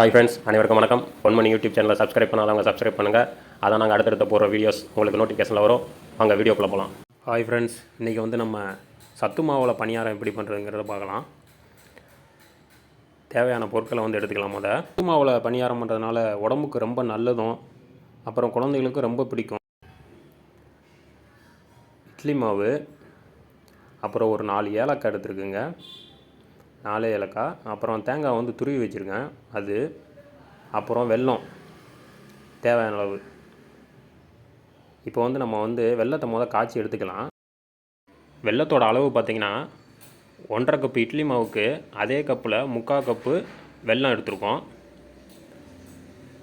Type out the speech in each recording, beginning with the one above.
Hi friends அனைவருக்கும் வணக்கம். Ponmani YouTube சேனலை சப்ஸ்கிரைப் பண்ணாதவங்க சப்ஸ்கிரைப் பண்ணுங்கள் அதான் நாங்கள் அடுத்தடுத்த போகிற வீடியோஸ் உங்களுக்கு நோட்டிஃபிகேஷனில் வரும். வாங்க வீடியோக்குள்ளே போகலாம் ஹாய் ஃப்ரெண்ட்ஸ் இன்றைக்கி வந்து நம்ம சத்து மாவில் பணியாரம் எப்படி பண்ணுறதுங்கிறத பார்க்கலாம். தேவையான பொருட்களை வந்து எடுத்துக்கலாம் முத சத்து மாவில் பணியாரம் பண்ணுறதுனால உடம்புக்கு ரொம்ப நல்லதும் அப்புறம் குழந்தைகளுக்கு ரொம்ப பிடிக்கும். இட்லி மாவு அப்புறம் ஒரு நாலு ஏலக்காய் எடுத்துருக்குங்க. நாலு ஏலக்காய் அப்புறம் தேங்காய் வந்து துருவி வச்சுருக்கேன். அது அப்புறம் வெல்லம் தேவையான அளவு. இப்போ வந்து நம்ம வந்து வெல்லத்தை மொதல் காய்ச்சி எடுத்துக்கலாம். வெல்லத்தோட அளவு பார்த்திங்கன்னா ஒன்றரை கப்பு இட்லி மாவுக்கு அதே கப்பில் முக்கால் கப்பு வெல்லம் எடுத்துருக்கோம்.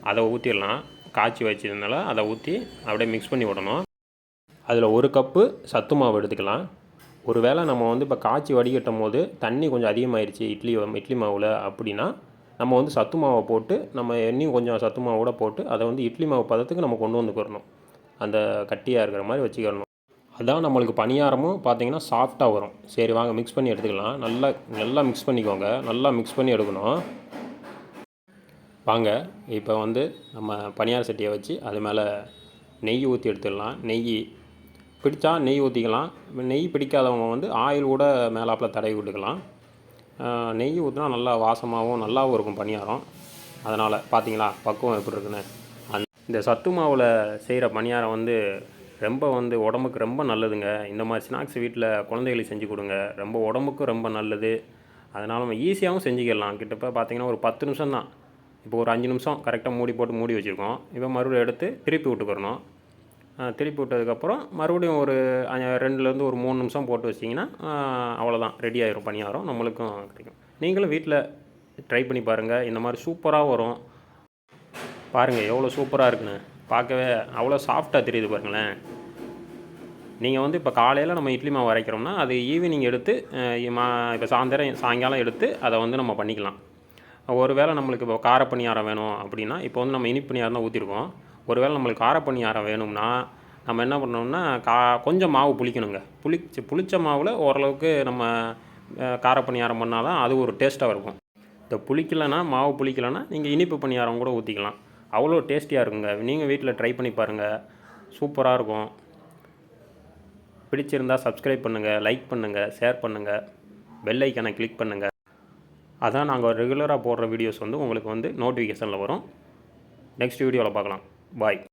அதை ஊற்றிடலாம் காய்ச்சி வச்சதுனால அதை ஊற்றி அப்படியே மிக்ஸ் பண்ணி விடணும். அதில் ஒரு கப்பு சத்து மாவு எடுத்துக்கலாம். ஒரு வேளை நம்ம வந்து இப்போ காய்ச்சி வடிகட்டும் போது தண்ணி கொஞ்சம் அதிகமாகிடுச்சு இட்லி இட்லி மாவில் அப்படின்னா நம்ம வந்து சத்து மாவை போட்டு நம்ம எண்ணெயும் கொஞ்சம் சத்து மாவோட போட்டு அதை வந்து இட்லி மாவு பதத்துக்கு நம்ம கொண்டு வந்துக்கிறணும் அந்த கட்டியாக இருக்கிற மாதிரி வச்சுக்கிறணும் அதான் நம்மளுக்கு பணியாரமும் பார்த்தீங்கன்னா சாஃப்டாக வரும். சரி வாங்க மிக்ஸ் பண்ணி எடுத்துக்கலாம். நல்லா நல்லா மிக்ஸ் பண்ணிக்கோங்க. நல்லா மிக்ஸ் பண்ணி எடுக்கணும். வாங்க இப்போ வந்து நம்ம பணியார சட்டியை வச்சு அது மேலே நெய் ஊற்றி எடுத்துடலாம். நெய் பிடித்தா நெய் ஊற்றிக்கலாம் நெய் பிடிக்காதவங்க வந்து ஆயில் கூட மேலாப்பில் தடவி விட்டுக்கலாம். நெய் ஊற்றினா நல்லா வாசமாகவும் நல்லாவும் இருக்கும் பணியாரம். அதனால் பார்த்தீங்களா பக்குவம் எப்படி இருக்குன்னு அந்த இந்த சத்து மாவில் செய்கிற பணியாரம் வந்து ரொம்ப வந்து உடம்புக்கு ரொம்ப நல்லதுங்க. இந்த மாதிரி ஸ்நாக்ஸ் வீட்டில் குழந்தைகளுக்கு செஞ்சு கொடுங்க. ரொம்ப உடம்புக்கும் ரொம்ப நல்லது. அதனால் நம்ம ஈஸியாகவும் செஞ்சுக்கலாம். கிட்டப்ப பார்த்தீங்கன்னா ஒரு பத்து நிமிஷம் தான் இப்போ ஒரு அஞ்சு நிமிஷம் கரெக்டாக மூடி போட்டு மூடி வச்சுருக்கோம். இப்போ மறுபடியும் எடுத்து திருப்பி விட்டுக்கிறணும். திருப்பி விட்டதுக்கப்புறம் மறுபடியும் ஒரு ரெண்டுலேருந்து ஒரு மூணு நிமிஷம் போட்டு வச்சிங்கன்னா அவ்வளோதான். ரெடி ஆயிரும் பணியாரம். நம்மளுக்கும் கிடைக்கும். நீங்களும் வீட்டில் ட்ரை பண்ணி பாருங்கள் இந்த மாதிரி சூப்பராக வரும். பாருங்கள் எவ்வளோ சூப்பராக இருக்குன்னு. பார்க்கவே அவ்வளோ சாஃப்டாக தெரியுது பாருங்களேன். நீங்கள் வந்து இப்போ காலையில் நம்ம இட்லி மாவு அரைக்கிறோம்னா அது ஈவினிங் எடுத்து மா இப்போ சாயந்தரம் சாயங்காலம் எடுத்து அதை வந்து நம்ம பண்ணிக்கலாம். ஒரு வேளை நம்மளுக்கு இப்போ கார பணியாரம் வேணும் அப்படின்னா இப்போ வந்து நம்ம இனிப்பணியாரம் தான் ஊற்றிருக்கோம் ஒருவேளை நம்மளுக்கு கார பணியாரம் வேணும்னா நம்ம என்ன பண்ணணும்னா கா கொஞ்சம் மாவு புளிக்கணுங்க. புளிச்சு புளிச்ச மாவில் ஓரளவுக்கு நம்ம கார பணியாரம் பண்ணால் தான் அது ஒரு டேஸ்ட்டாக இருக்கும். இந்த புளிக்கலைன்னா மாவு புளிக்கலைன்னா நீங்கள் இனிப்பு பணியாரம் கூட ஊற்றிக்கலாம் அவ்வளோ டேஸ்டியாக இருக்குங்க. நீங்கள் வீட்டில் ட்ரை பண்ணி பாருங்கள் சூப்பராக இருக்கும். பிடிச்சிருந்தால் சப்ஸ்கிரைப் பண்ணுங்கள் லைக் பண்ணுங்கள் ஷேர் பண்ணுங்கள் பெல் ஐக்கனை கிளிக் பண்ணுங்கள் அதான் நாங்கள் ரெகுலராக போடுற வீடியோஸ் வந்து உங்களுக்கு வந்து நோட்டிஃபிகேஷனில் வரும். நெக்ஸ்ட் வீடியோவில் பார்க்கலாம் Bye.